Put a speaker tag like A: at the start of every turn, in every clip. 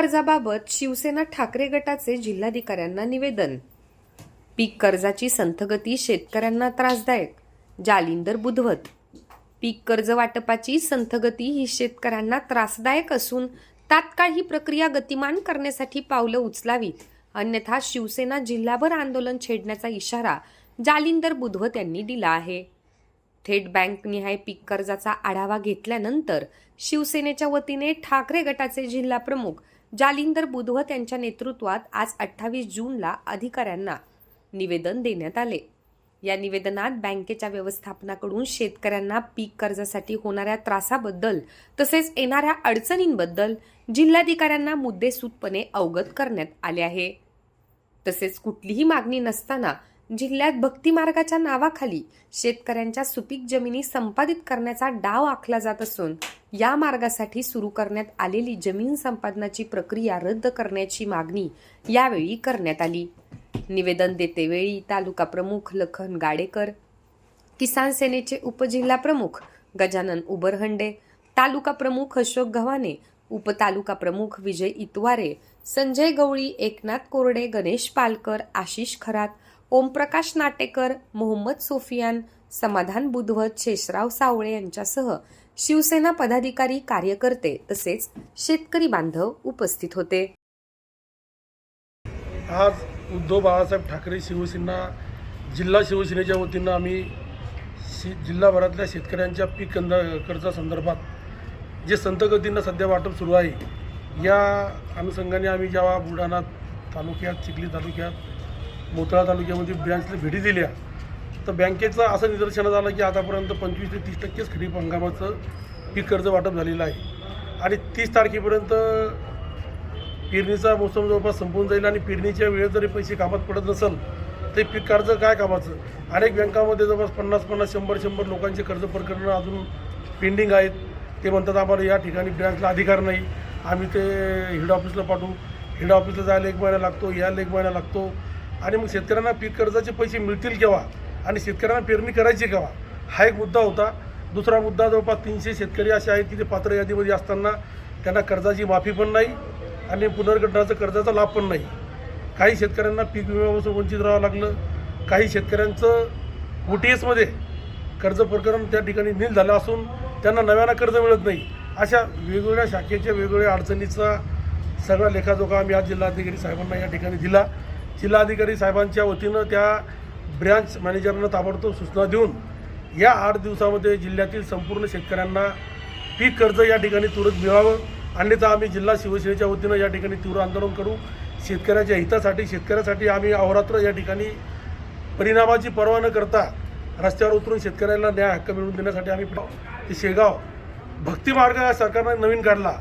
A: कर्जाबाबत शिवसेना ठाकरे गटाचे जिल्हाधिकाऱ्यांना निवेदन. पीक कर्जाची संथगती शेतकऱ्यांना त्रासदायक जालिंदर बुधवत. पीक कर्ज वाटपाची संथगती ही शेतकऱ्यांना त्रासदायक असून तात्काळ ही प्रक्रिया गतिमान करण्यासाठी पावलं उचलावीत. अन्यथा शिवसेना जिल्हाभर आंदोलन छेडण्याचा इशारा जालिंदर बुधवत यांनी दिला आहे. थेट बँक निहाय पीक कर्जाचा आढावा घेतल्यानंतर शिवसेनेच्या वतीने ठाकरे गटाचे जिल्हा प्रमुख जालिंदर बुधवत यांच्या नेतृत्वात आज अठ्ठावीस जूनला अधिकाऱ्यांना निवेदन देण्यात आले. या निवेदनात बँकेच्या व्यवस्थापनाकडून शेतकऱ्यांना पीक कर्जासाठी होणाऱ्या त्रासाबद्दल तसेच येणाऱ्या अडचणींबद्दल जिल्हाधिकाऱ्यांना मुद्देसूदपणे अवगत करण्यात आले आहे. तसेच कुठलीही मागणी नसताना जिल्ह्यात भक्ती मार्गाच्या नावाखाली शेतकऱ्यांच्या सुपीक जमिनी संपादित करण्याचा डाव आखला जात असून या मार्गासाठी सुरू करण्यात आलेली जमीन संपादनाची प्रक्रिया रद्द करण्याची मागणी यावेळी करण्यात आली. निवेदन देतेवेळी तालुका प्रमुख लखन गाडेकर किसान सेनेचे उपजिल्हा प्रमुख गजानन उबरहंडे तालुका प्रमुख अशोक गव्हाणे उपतालुका प्रमुख विजय इतवारे संजय गवळी एकनाथ कोरडे गणेश पालकर आशिष खरात ओमप्रकाश नाटेकर मोहम्मद सोफियान समाधान बुधवत शेषराव सावळे यांच्यासह शिवसेना पदाधिकारी कार्यकर्ते तसेच शेतकरी बांधव उपस्थित होते.
B: आज उद्धव बाळासाहेब ठाकरे शिवसेना जिल्हा शिवसेनेच्या वतीनं आम्ही शि जिल्हाभरातल्या शेतकऱ्यांच्या पीक कंद कर्जासंदर्भात जे संत सध्या वाटप सुरू आहे या अनुषंगाने आम्ही जेव्हा बुलढाणा तालुक्यात चिखली तालुक्यात मोताळा तालुक्यामध्ये ब्रँचला भेटी दिल्या. तर बँकेचं असं निदर्शनं झालं की आतापर्यंत पंचवीस ते तीस टक्केच खरीप हंगामाचं पीक कर्ज वाटप झालेलं आहे. आणि तीस तारखेपर्यंत पेरणीचा मोसम जवळपास संपून जाईल आणि पेरणीच्या वेळेत जरी पैसे कामात पडत नसेल ते पीक कर्ज काय कामाचं? अनेक बँकामध्ये जवळपास पन्नास पन्नास शंभर शंभर लोकांचे कर्ज प्रकरणं अजून पेंडिंग आहेत. ते म्हणतात आम्हाला या ठिकाणी ब्रँचला अधिकार नाही. आम्ही ते हेड ऑफिसला पाठवू. हेड ऑफिसला जायला एक महिना लागतो यायला एक महिना लागतो. आणि मग शेतकऱ्यांना पीक कर्जाचे पैसे मिळतील केव्हा? आणि शेतकऱ्यांना पेरणी करायची केव्हा? हा एक मुद्दा होता. दुसरा मुद्दा जवळपास तीनशे शेतकरी असे आहेत की ते पात्र यादीमध्ये असताना त्यांना कर्जाची माफी पण नाही आणि पुनर्गठनाचा कर्जाचा लाभ पण नाही. काही शेतकऱ्यांना पीक विम्यापासून वंचित राहावं लागलं. काही शेतकऱ्यांचं ओ टी एसमध्ये कर्ज प्रकरण त्या ठिकाणी नील झालं असून त्यांना नव्यानं कर्ज मिळत नाही. अशा वेगवेगळ्या शाखेच्या वेगवेगळ्या अडचणीचा सगळा लेखाजोखा आम्ही आज जिल्हाधिकारी साहेबांना या ठिकाणी दिला. जिल्हाधिकारी साहेबांच्या वतीनं त्या ब्रँच मॅनेजरनं ताबडतोब सूचना देऊन या आठ दिवसामध्ये जिल्ह्यातील संपूर्ण शेतकऱ्यांना पीक कर्ज या ठिकाणी तुरंत मिळावं. अन्यथा आम्ही जिल्हा शिवसेनेच्या वतीनं या ठिकाणी तीव्र आंदोलन करू. शेतकऱ्याच्या हितासाठी शेतकऱ्यासाठी आम्ही अहोरात्र या ठिकाणी परिणामाची पर्वा न करता रस्त्यावर उतरून शेतकऱ्याला न्याय हक्क मिळवून देण्यासाठी आम्ही ते शेगाव भक्तिमार्ग हा सरकारनं नवीन काढला.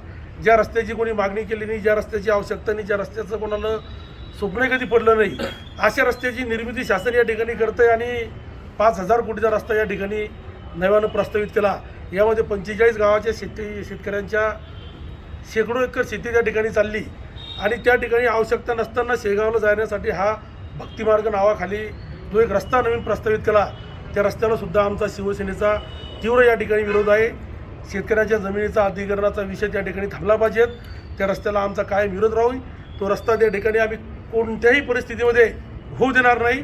B: ज्या रस्त्याची कोणी मागणी केली नाही ज्या रस्त्याची आवश्यकता नाही ज्या रस्त्याचं कोणाला स्वप्न कधी पडलं नाही. अशा रस्त्याची निर्मिती शासन या ठिकाणी करतं आहे आणि पाच हजार कोटीचा रस्ता या ठिकाणी नव्यानं प्रस्तावित केला. यामध्ये पंचेचाळीस गावाच्या शेती शेतकऱ्यांच्या शेकडो एकर शेती त्या ठिकाणी चालली. आणि त्या ठिकाणी आवश्यकता नसताना शेगावला जाण्यासाठी हा भक्तिमार्ग नावाखाली जो एक रस्ता नवीन प्रस्तावित केला. त्या रस्त्याला सुद्धा आमचा शिवसेनेचा तीव्र या ठिकाणी विरोध आहे. शेतकऱ्याच्या जमिनीचा अधिकरणाचा विषय त्या ठिकाणी थांबला पाहिजेत. त्या रस्त्याला आमचा कायम विरोध राहू तो रस्ता त्या ठिकाणी आम्ही कोणत्याही परिस्थितीमध्ये होऊ देणार नाही.